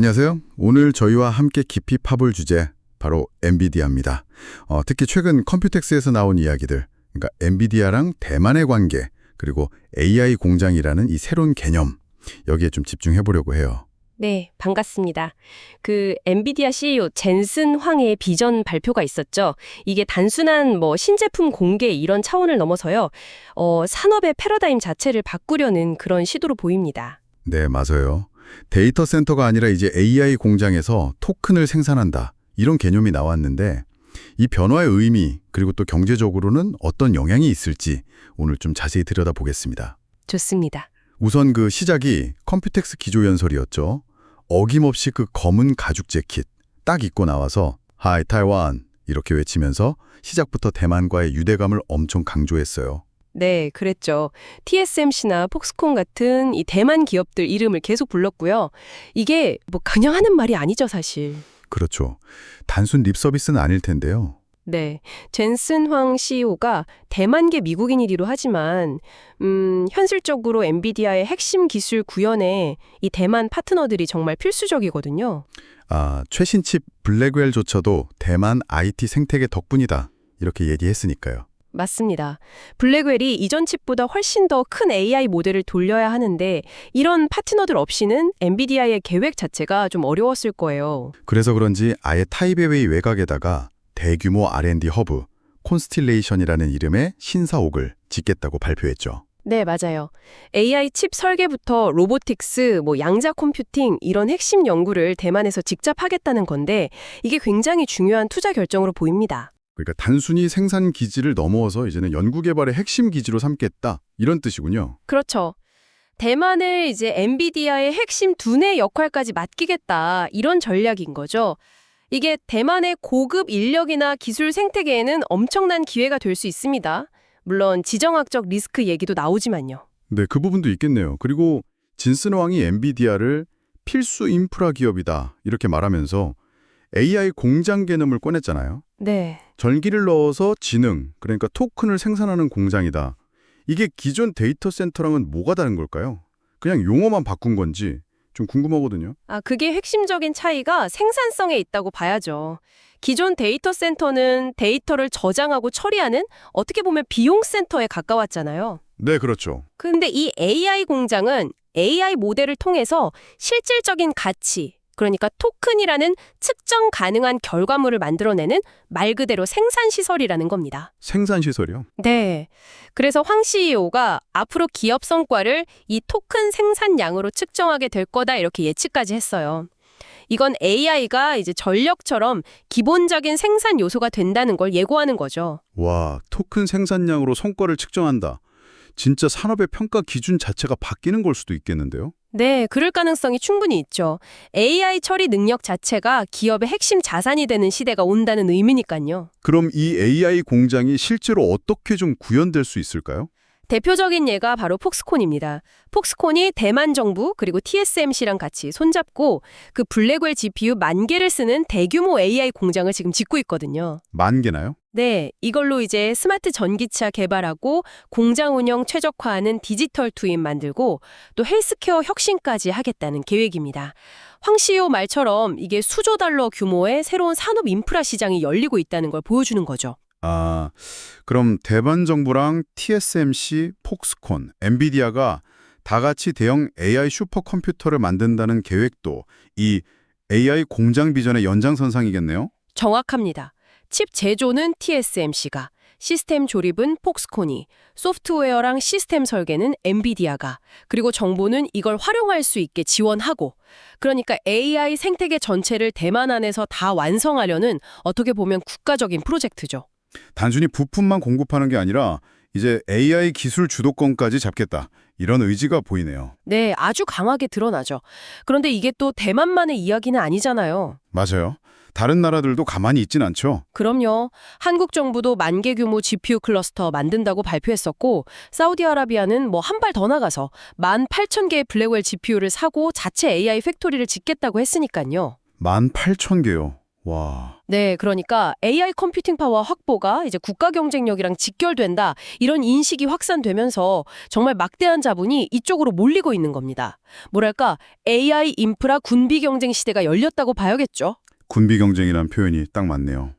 안녕하세요. 오늘 저희와 함께 깊이 파볼 주제 바로 엔비디아입니다. 어, 특히 최근 컴퓨텍스에서 나온 이야기들, 그러니까 엔비디아랑 대만의 관계, 그리고 AI 공장이라는 이 새로운 개념, 여기에 좀 집중해 보려고 해요. 네, 반갑습니다. 그 엔비디아 CEO 젠슨 황의 비전 발표가 있었죠. 이게 단순한 뭐 신제품 공개 이런 차원을 넘어서요. 어, 산업의 패러다임 자체를 바꾸려는 그런 시도로 보입니다. 네, 맞아요. 데이터 센터가 아니라 이제 AI 공장에서 토큰을 생산한다. 이런 개념이 나왔는데 이 변화의 의미 그리고 또 경제적으로는 어떤 영향이 있을지 오늘 좀 자세히 들여다보겠습니다. 좋습니다. 우선 그 시작이 컴퓨텍스 기조연설이었죠. 어김없이 그 검은 가죽 재킷 딱 입고 나와서 하이 타이완 이렇게 외치면서 시작부터 대만과의 유대감을 엄청 강조했어요. 네, 그랬죠. TSMC나 폭스콘 같은 이 대만 기업들 이름을 계속 불렀고요. 이게 뭐 그냥 하는 말이 아니죠, 사실. 그렇죠. 단순 립 서비스는 아닐 텐데요. 네. 젠슨 황 CEO가 대만계 미국인이기도 하지만 음, 현실적으로 엔비디아의 핵심 기술 구현에 이 대만 파트너들이 정말 필수적이거든요. 아, 최신 칩 블랙웰조차도 대만 IT 생태계 덕분이다. 이렇게 얘기했으니까요. 맞습니다. 블랙웰이 이전 칩보다 훨씬 더 큰 AI 모델을 돌려야 하는데 이런 파트너들 없이는 엔비디아의 계획 자체가 좀 어려웠을 거예요. 그래서 그런지 아예 타이베이웨이 외곽에다가 대규모 R&D 허브 콘스틸레이션이라는 이름의 신사옥을 짓겠다고 발표했죠. 네, 맞아요. AI 칩 설계부터 로보틱스, 뭐 양자 컴퓨팅 이런 핵심 연구를 대만에서 직접 하겠다는 건데 이게 굉장히 중요한 투자 결정으로 보입니다. 그러니까 단순히 생산 기지를 넘어서 이제는 연구 개발의 핵심 기지로 삼겠다 이런 뜻이군요. 그렇죠. 대만을 이제 엔비디아의 핵심 두뇌 역할까지 맡기겠다 이런 전략인 거죠. 이게 대만의 고급 인력이나 기술 생태계에는 엄청난 기회가 될 수 있습니다. 물론 지정학적 리스크 얘기도 나오지만요. 네, 그 부분도 있겠네요. 그리고 진슨 왕이 엔비디아를 필수 인프라 기업이다 이렇게 말하면서 AI 공장 개념을 꺼냈잖아요. 네. 전기를 넣어서 지능, 그러니까 토큰을 생산하는 공장이다. 이게 기존 데이터 센터랑은 뭐가 다른 걸까요? 그냥 용어만 바꾼 건지 좀 궁금하거든요. 아, 그게 핵심적인 차이가 생산성에 있다고 봐야죠. 기존 데이터 센터는 데이터를 저장하고 처리하는 어떻게 보면 비용 센터에 가까웠잖아요. 네, 그렇죠. 근데 이 AI 공장은 AI 모델을 통해서 실질적인 가치, 그러니까 토큰이라는 측정 가능한 결과물을 만들어내는 말 그대로 생산시설이라는 겁니다. 생산 시설이요. 네. 그래서 황 CEO가 앞으로 기업 성과를 이 토큰 생산량으로 측정하게 될 거다 이렇게 예측까지 했어요. 이건 AI가 이제 전력처럼 기본적인 생산 요소가 된다는 걸 예고하는 거죠. 와, 토큰 생산량으로 성과를 측정한다. 진짜 산업의 평가 기준 자체가 바뀌는 걸 수도 있겠는데요. 네, 그럴 가능성이 충분히 있죠. AI 처리 능력 자체가 기업의 핵심 자산이 되는 시대가 온다는 의미니까요. 그럼 이 AI 공장이 실제로 어떻게 좀 구현될 수 있을까요? 대표적인 예가 바로 폭스콘입니다. 폭스콘이 대만 정부 그리고 TSMC랑 같이 손잡고 그 블랙웰 GPU 만 개를 쓰는 대규모 AI 공장을 지금 짓고 있거든요. 만 개나요? 네, 이걸로 이제 스마트 전기차 개발하고 공장 운영 최적화하는 디지털 투인 만들고 또 헬스케어 혁신까지 하겠다는 계획입니다. 황 CEO 말처럼 이게 수조 달러 규모의 새로운 산업 인프라 시장이 열리고 있다는 걸 보여주는 거죠. 아, 그럼 대만 정부랑 TSMC, 폭스콘, 엔비디아가 다 같이 대형 AI 슈퍼컴퓨터를 만든다는 계획도 이 AI 공장 비전의 연장선상이겠네요? 정확합니다. 칩 제조는 TSMC가, 시스템 조립은 폭스콘이, 소프트웨어랑 시스템 설계는 엔비디아가, 그리고 정보는 이걸 활용할 수 있게 지원하고, 그러니까 AI 생태계 전체를 대만 안에서 다 완성하려는 어떻게 보면 국가적인 프로젝트죠. 단순히 부품만 공급하는 게 아니라 이제 AI 기술 주도권까지 잡겠다. 이런 의지가 보이네요. 네, 아주 강하게 드러나죠. 그런데 이게 또 대만만의 이야기는 아니잖아요. 맞아요. 다른 나라들도 가만히 있진 않죠. 그럼요. 한국 정부도 만개 규모 GPU 클러스터 만든다고 발표했었고 사우디아라비아는 뭐 한 발 더 나가서 만 8천 개의 블랙웰 GPU를 사고 자체 AI 팩토리를 짓겠다고 했으니까요. 18,000개요. 와, 네, 그러니까 AI 컴퓨팅 파워 확보가 이제 국가 경쟁력이랑 직결된다. 이런 인식이 확산되면서 정말 막대한 자본이 이쪽으로 몰리고 있는 겁니다. 뭐랄까, AI 인프라 군비 경쟁 시대가 열렸다고 봐야겠죠. 군비 경쟁이란 표현이 딱 맞네요.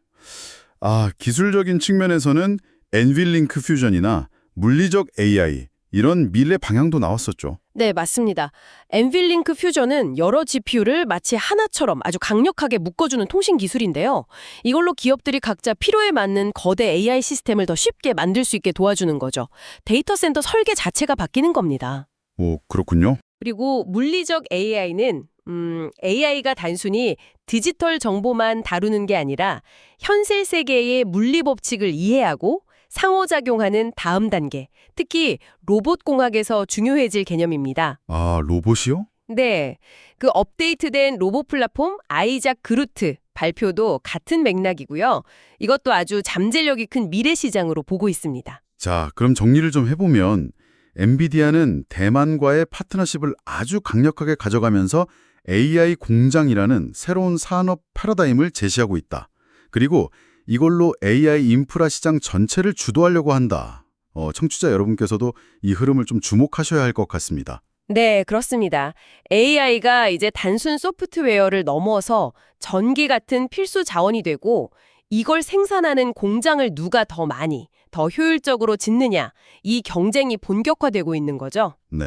아, 기술적인 측면에서는 엔빌링크 퓨전이나 물리적 AI 이런 미래 방향도 나왔었죠. 네, 맞습니다. 엔빌링크 퓨전은 여러 GPU를 마치 하나처럼 아주 강력하게 묶어주는 통신 기술인데요. 이걸로 기업들이 각자 필요에 맞는 거대 AI 시스템을 더 쉽게 만들 수 있게 도와주는 거죠. 데이터 센터 설계 자체가 바뀌는 겁니다. 오, 그렇군요. 그리고 물리적 AI는 음, AI가 단순히 디지털 정보만 다루는 게 아니라 현실 세계의 물리 법칙을 이해하고 상호작용하는 다음 단계, 특히 로봇 공학에서 중요해질 개념입니다. 아, 로봇이요? 네. 그 업데이트된 로봇 플랫폼 아이작 그루트 발표도 같은 맥락이고요. 이것도 아주 잠재력이 큰 미래 시장으로 보고 있습니다. 자, 그럼 정리를 좀 해보면 엔비디아는 대만과의 파트너십을 아주 강력하게 가져가면서 AI 공장이라는 새로운 산업 패러다임을 제시하고 있다. 그리고 이걸로 AI 인프라 시장 전체를 주도하려고 한다. 어, 청취자 여러분께서도 이 흐름을 좀 주목하셔야 할 것 같습니다. 네, 그렇습니다. AI가 이제 단순 소프트웨어를 넘어서 전기 같은 필수 자원이 되고 이걸 생산하는 공장을 누가 더 많이, 더 효율적으로 짓느냐, 이 경쟁이 본격화되고 있는 거죠. 네.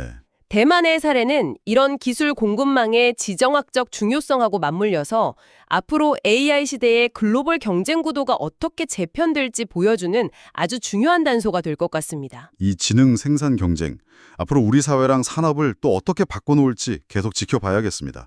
대만의 사례는 이런 기술 공급망의 지정학적 중요성하고 맞물려서 앞으로 AI 시대의 글로벌 경쟁 구도가 어떻게 재편될지 보여주는 아주 중요한 단서가 될 것 같습니다. 이 지능 생산 경쟁, 앞으로 우리 사회랑 산업을 또 어떻게 바꿔놓을지 계속 지켜봐야겠습니다.